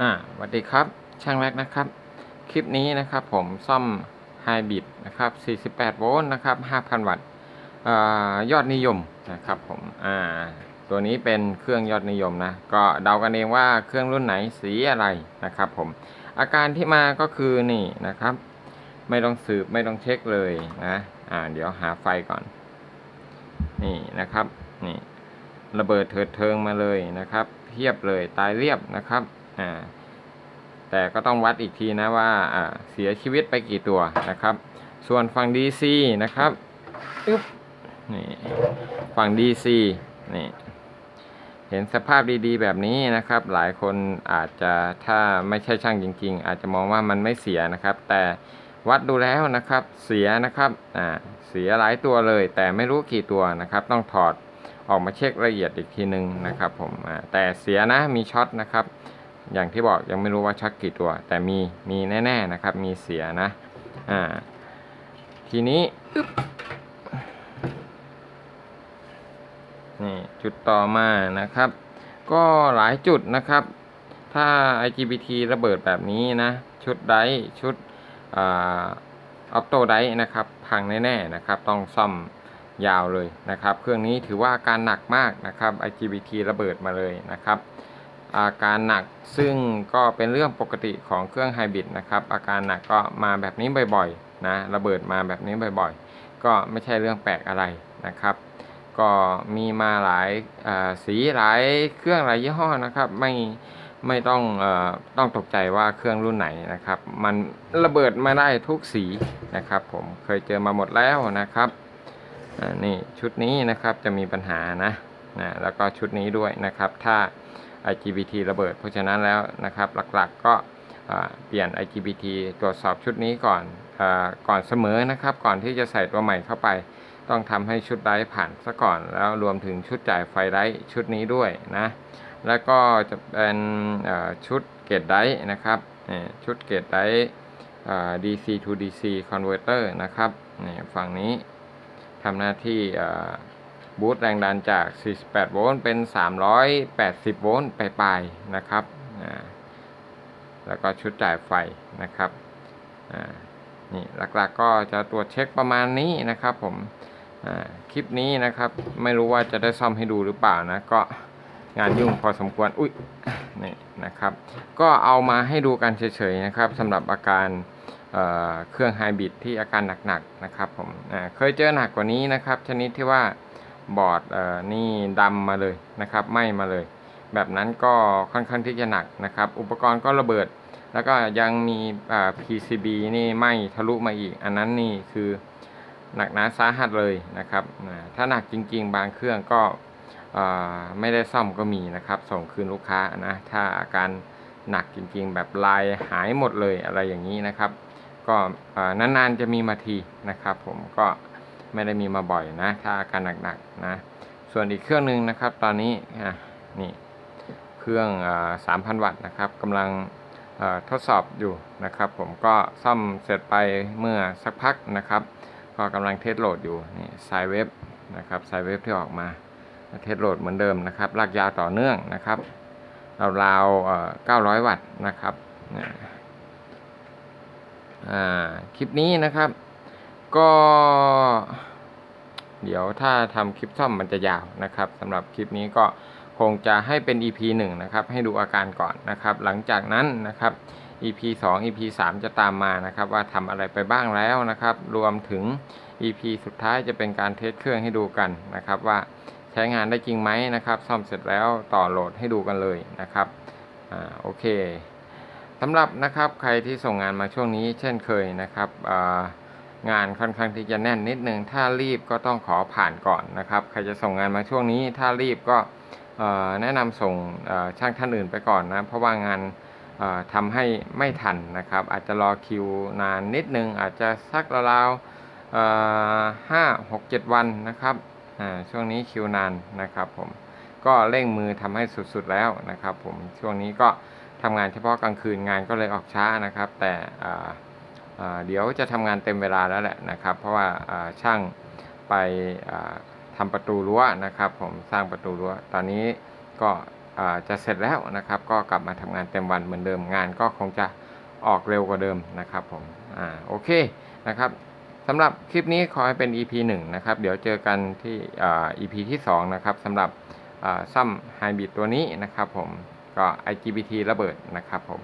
อ่าสวัสดีครับ ช่างแรกนะครับ คลิปนี้นะครับผมซ่อมไฮบริดนะครับ 48 โวลต์นะครับ 5,000 วัตต์ยอดนิยมนะครับผมอ่าตัวนี้เป็นเครื่องยอดนิยมนะ ก็เดากันเองว่าเครื่องรุ่นไหนสีอะไรนะครับผม อาการที่มาก็คือนี่นะครับ ไม่ต้องสืบไม่ต้องเช็คเลยนะอ่าเดี๋ยวหาไฟก่อน นี่นะครับนี่ระเบิดเถิดเทิงมาเลยนะครับ เพียบเลยตายเรียบนะครับ อ่าแต่ก็ต้องวัดอีกทีนะว่าเสียชีวิตไปกี่ตัวนะครับ ส่วนฝั่ง DC นะครับอึ๊บนี่ฝั่ง DC นี่เห็นสภาพดีๆ แบบนี้นะครับ หลายคนอาจจะถ้าไม่ใช่ช่างจริง ๆ อาจจะมองว่ามันไม่เสียนะครับ แต่วัดดูแล้วนะครับเสียนะครับอ่าเสียหลายตัวเลย แต่ไม่รู้กี่ตัวนะครับ ต้องถอดออกมาเช็คละเอียดอีกทีหนึ่งนะครับผมแต่เสียนะมีช็อตนะครับ อย่างที่บอกยังไม่รู้ว่าช็อตกี่ตัว แต่มีมีแน่ๆนะครับ มีเสียนะอ่าทีนี้นี่จุดต่อมานะครับ ก็หลายจุดนะครับ ถ้า IGBT ระเบิดแบบนี้นะ ชุดไดชุดออปโตไดนะครับ พังแน่ๆนะครับ ต้องซ่อมยาวเลยนะครับ เครื่องนี้ถือว่าการหนักมากนะครับ IGBT ระเบิดมาเลยนะครับ อาการหนักซึ่งก็เป็นเรื่องปกติของเครื่องไฮบริดนะครับ อาการหนักก็มาแบบนี้บ่อยๆนะระเบิดมาแบบนี้บ่อยๆ ก็ไม่ใช่เรื่องแปลกอะไรนะครับ ก็มีมาหลายสีหลายเครื่องหลายยี่ห้อนะครับ ไม่ไม่ต้องอต้องตกใจว่าเครื่องรุ่นไหนนะครับ มันระเบิดมาได้ทุกสีนะครับ ผมเคยเจอมาหมดแล้วนะครับนี่ชุดนี้นะครับจะมีปัญหานะนะแล้วก็ชุดนี้ด้วยนะครับ ถ้า IGBT ระเบิด เพราะฉะนั้นแล้วนะครับหลักๆก็เปลี่ยน IGBT ตรวจสอบชุดนี้ก่อนอก่อนเสมอนะครับ ก่อนที่จะใส่ตัวใหม่เข้าไป ต้องทำให้ชุดไร้ผ่านซะก่อน แล้วรวมถึงชุดจ่ายไฟไร้ชุดนี้ด้วยนะ แล้วก็จะเป็นชุดเกตไดนะครับชุดเกตไดอ่า DC to DC converter นะครับฝั่งนี้ทำหน้าที่ บูตแรงดันจาก 48 โวลต์เป็น 380 โวลต์ไปลายๆนะครับแล้วก็ชุดจ่ายไฟนะครับนี่หลักๆก็จะตรวจเช็คประมาณนี้นะครับผมคลิปนี้นะครับ ไม่รู้ว่าจะได้ซ่อมให้ดูหรือเปล่านะ ก็งานยุ่งพอสมควรอุ้ยนี่นะครับ ก็เอามาให้ดูกันเฉยๆนะครับสำหรับอาการเเครื่องไฮบริดที่อาการหนักๆนะครับผมเคยเจอหนักกว่านี้นะครับ ชนิดที่ว่า บอร์ดเอ่อนี่ดำมาเลยนะครับไหม้มาเลย แบบนั้นก็ค่อนข้างที่จะหนักนะครับ อุปกรณ์ก็ระเบิด แล้วก็ยังมีอ่า PCB นี่ไหม้ทะลุมาอีก อันนั้นนี่คือหนักหนาสาหัสเลยนะครับถ้าหนักจริง ๆ บางเครื่องก็ไม่ได้ซ่อมก็มีนะครับ ส่งคืนลูกค้านะถ้าอาการหนักจริง ๆ แบบลายหายหมดเลยอะไรอย่างนี้นะครับ ก็นานๆจะมีมาทีนะครับ ผมก็ ไม่ได้มีมาบ่อยนะ ถ้าอาการหนักๆนะ ส่วนอีกเครื่องหนึ่งนะครับ ตอนนี้อะนี่เครื่องสามพันวัตต์นะครับกำลังทดสอบอยู่นะครับ ผมก็ซ่อมเสร็จไปเมื่อสักพักนะครับ ก็กำลังเทสโหลดอยู่นี่สายเว็บนะครับสายเว็บที่ออกมาเทสโหลดเหมือนเดิมนะครับลากยาวต่อเนื่องนะครับราวๆเอ่อ900 วัตต์นะครับอ่าคลิปนี้นะครับ ก็ เดี๋ยวถ้าทำคลิปซ่อมมันจะยาวนะครับสำหรับคลิปนี้ก็คงจะให้เป็น EP 1นะครับให้ดูอาการก่อนนะครับ หลังจากนั้นนะครับ EP 2 EP 3 จะตามมานะครับ ว่าทำอะไรไปบ้างแล้วนะครับ รวมถึง EP สุดท้ายจะเป็นการเทสเครื่องให้ดูกันนะครับ ว่าใช้งานได้จริงไหมนะครับ ซ่อมเสร็จแล้วต่อโหลดให้ดูกันเลยนะครับอ่าโอเคสำหรับนะครับใครที่ส่งงานมาช่วงนี้เช่นเคยนะครับอ่า งานค่อนข้างที่จะแน่นนิดนึง ถ้ารีบก็ต้องขอผ่านก่อนนะครับ ใครจะส่งงานมาช่วงนี้ ถ้ารีบก็แนะนำส่งช่างท่านอื่นไปก่อนนะ เพราะว่างานทำให้ไม่ทันนะครับ อาจจะรอคิวนานนิดนึง อาจจะสักราวๆห้าหกเจ็ดวันนะครับอ่าช่วงนี้คิวนานนะครับผมก็เร่งมือทำให้สุดๆแล้วนะครับ ผมช่วงนี้ก็ทำงานเฉพาะกลางคืนงานก็เลยออกช้านะครับ แต่ เดี๋ยวจะทำงานเต็มเวลาแล้วแหละนะครับ เพราะว่าช่างไปอ่าทำประตูรั้วนะครับ ผมสร้างประตูรั้ว ตอนนี้ก็จะเสร็จแล้วนะครับ ก็กลับมาทำงานเต็มวันเหมือนเดิมงานก็คงจะออกเร็วกว่าเดิมนะครับผมอ่าโอเคนะครับสำหรับคลิปนี้ขอให้เป็น EP 1นะครับ เดี๋ยวเจอกันที่อ่า EP ที่ 2 นะครับสำหรับอ่าซัมไฮบริดตัวนี้นะครับผมก็ IGBT ระเบิดนะครับผม